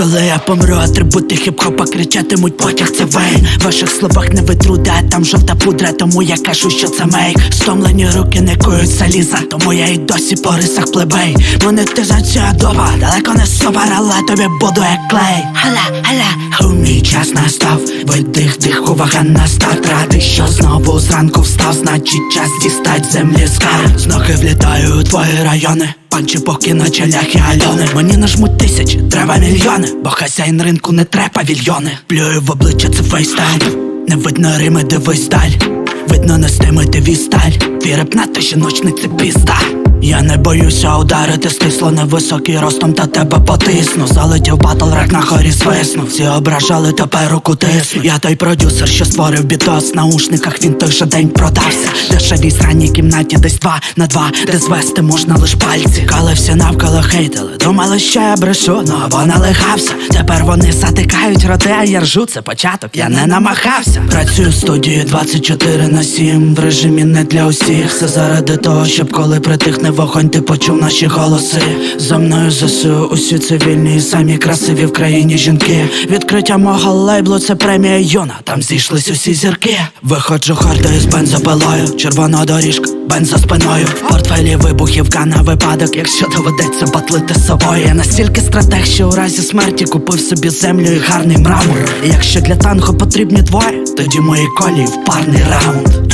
Коли я помру, атрибути хіп-хопа кричатимуть потяг це вейн. В ваших словах не витруде, там жовта пудра, тому я кажу, що це мейк. Стомлені руки не кують заліза, тому я й досі по рисах плебей. Монетизація доба, далеко не собар, але тобі буду як клей. Халя, халя, у мій час настав, видих, дих, увага на старт. Радий, що знову зранку встав, значить час дістать землі скарб З ноги влітаю у твої райони Панчі поки на челях і альони Мені нажмуть тисячі, треба мільйони Бо хазяїн ринку не треба павільйони. Плюю в обличчя це фейсталь Не видно Рими, дивись даль Видно не стимити вісталь Віреп надто жіночний це пізда я не боюся ударити, стисло невисокий ростом та тебе потисну. Залетів батл рак на хорі свиснув. Всі ображали, тепер руку тисну Я той продюсер, що створив бітос. В наушниках він той же день продався. Дешевій сранній кімнаті десь два на два Де звести можна лиш пальці. Коли всі навколо хейтили. Думали, що я брешу, ну або налихався. Тепер вони затикають роти, а я ржу Це початок, я не намахався. Працюю в студії 24 на 7 В режимі не для усіх. Все заради того, щоб коли притихне вогонь, ти почув наші голоси. За мною ЗСУ усі цивільні і самі красиві в країні жінки. Відкриття мого лейблу це премія Юна Там зійшлись усі зірки. Виходжу хордою з бензопилою. Червона доріжка, бенз за спиною. В портфелі вибухівка на випадок Якщо доведеться батлити з собою. Я настільки стратег, що у разі смерті купив собі землю і гарний мрамор. І Якщо для танго потрібні двоє Тоді мої колії в парний раунд